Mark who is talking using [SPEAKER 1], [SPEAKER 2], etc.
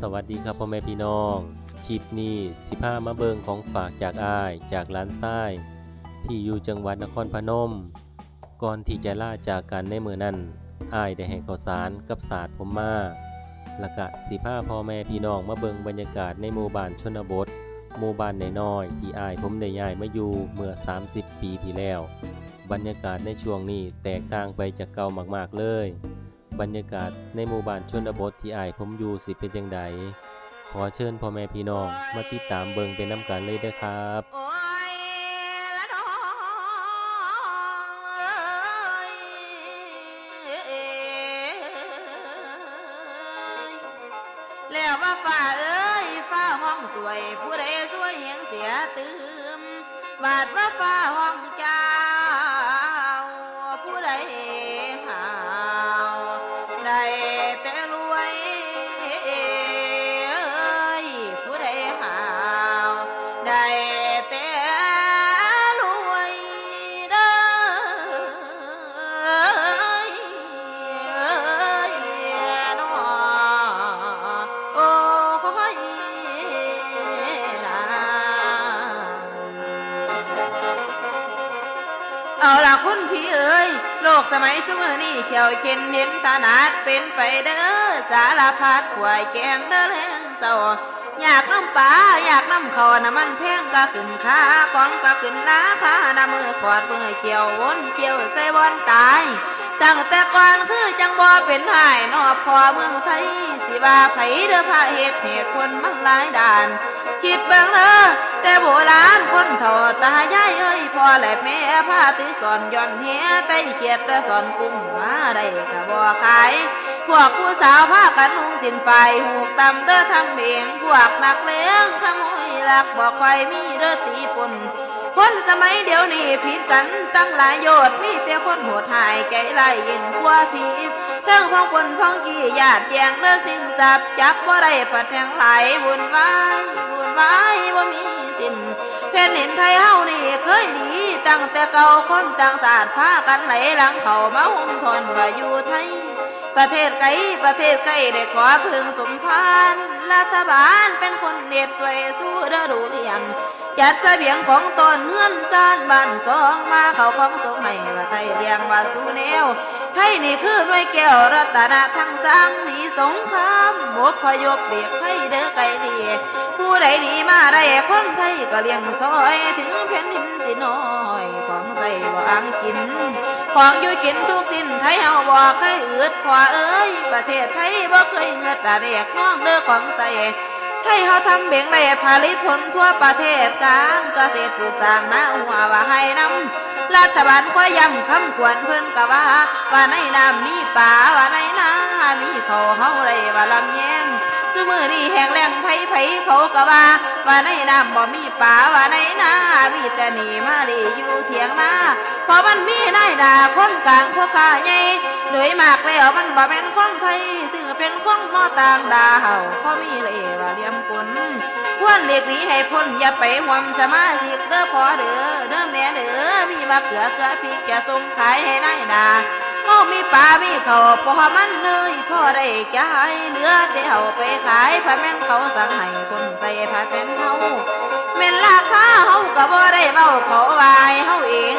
[SPEAKER 1] สวัสดีครับพ่อแม่พี่น้อง คลิปนี้สิพามาเบิงของฝากจากอ้ายจากร้านทรายที่อยู่จังหวัดนครพนม ก่อนที่จะล่าจากกันในมือนั้นอ้ายได้ให้ข้าวสารกับศาสตร์ผมมาละกะสิพาพ่อแม่พี่น้องมาเบิงบรรยากาศในหมู่บ้านชนบทหมู่บ้านน้อยๆที่อ้ายผมได้ย้ายมาอยู่เมื่อ 30 ปีที่แล้ว บรรยากาศในช่วงนี้แตกต่างไปจากเก่ามากๆเลย บรรยากาศในหมู่บ้านชนบทที่อายผมอยู่สิเป็นจังใดขอเชิญพ่อแม่พี่น้องมาติดตามเบิงเป็นน้ำกันเลยเด้อครับ
[SPEAKER 2] แล้วว่าฟ้าเอ้ยฟ้าห้องสวย ผู้ใดสวยเหียงเสียตืมบาดว่าฟ้าห้องจ้า ไคุณพี่เอ๋ยโลกสมัยสมัยนี้เขียวเข็นเห็นตานาดเป็นไปเด้อสารพัดขวายแกงเด้อแรงเศร้าอยากน้ำปลาอยากน้ำเขาน้ำมันแพงก็ขึ้นค่าของก็ขึ้นราคาน้ำมือขอดมือเกี่ยววนเกี่ยวใส่บอนตายตั้งแต่ก่อนคือ บ่เป็นหายนอพอเมืองไทย สิว่าไผเด้อพระเหตุเหตุผลมันหลายด่าน คิดเบิ่งเด้อแต่โบราณคนเฒ่าตายายเอ้ยพ่อและแม่พาติสอนย้อนเฮียไต้เกียดแต่สอนกุ้งมาได้ก็บ่ขาย พวกผู้สาวพากันนุ่งสินไปหูกตำเด้อทำเบียงพวกนักเลงขโมยลักบอกไฟมีเด้อตีปนคนสมัยเดี๋ยวนี้ผิดกันตั้งหลายโยชน์มีแต่คนโหดหายใจไล่ยิ่งกว่าผี ทั้งพ้องคนพ้องกี่ญาติแยงเด้อสิ่งสับจับบ่าได้ปัดแทงไหลวุ่นวายวุ่นวายบ่มีสิ้นแผ่นดินไทยเฮานี่เคยหนีตั้งแต่เก่าคนต่างศาสตร์พากันไหลหลังเขามาหุ่มทนว่าอยู่ไทย ประเทศไกลประเทศไกลได้ขอพึงสมพานรัฐบาลเป็นคนเน็ดช่วยสู้เด้อดูเลี้ยงจัดเสบียงของตนเงื่อนซานบ้านสองมาเขาของตรงให้ว่าไทยเลียงว่าสู้แนว ไทยนี่คือหน่วยแก้วรัตนทั้งสามนีสงครามหมดพยพเบียกไทยเด้อไกลดี ผู้ใดหนีมาได้คนไทยก็เลี้ยงซอยถึงแผ่นดินสิน้อยของใส่บ่อังกิน ของอยู่กินทุกสิ้นไทยเฮาบ่เคยอืดพอเอ้ย ประเทศไทยบ่เคยเงือดตาเด็กน้องเด้อของใส่ไทยเขาทำเบียงได้ผลิตผลทั่วประเทศการเกษตรปลูกสร้างนาหัวว่าให้น้ำ รัฐบาลคอยย้ำคำควรเพิ่นกะว่า ว่าในน้ำมีป่าว่าในนามีเขาเฮาไรว่าลำแยงซุมือนี่แห้งแล้งไผไผเขากะว่า ว่าในน้ำบ่มีป่าว่าในนามีแต่หนีมาดีอยู่เถียงนาเพราะมันมีนายดาคนกลางพ่อข้าใหญ่โดยมากแล้วมันบ่แม่นของไทยซึ่งเป็นของนอต่างดาวเพราะมีเลยว่าเลียม เล็กหนีให้พ้นอย่าไปหวมสมาชิกเด้อพอเด้อเด้อแม่เด้อมีมะเขือเกลือพริกจะส่งขายให้นายดาก็มีปลามีเขาพอมันเลยพอได้จ่ายเหลือแต่เอาไปขายพระแม่งเขาสั่งให้คนใส่ผ้าเป็นเขาเม่นราคาเขาก็บ่ได้เบ้าเขาวายเขาเอง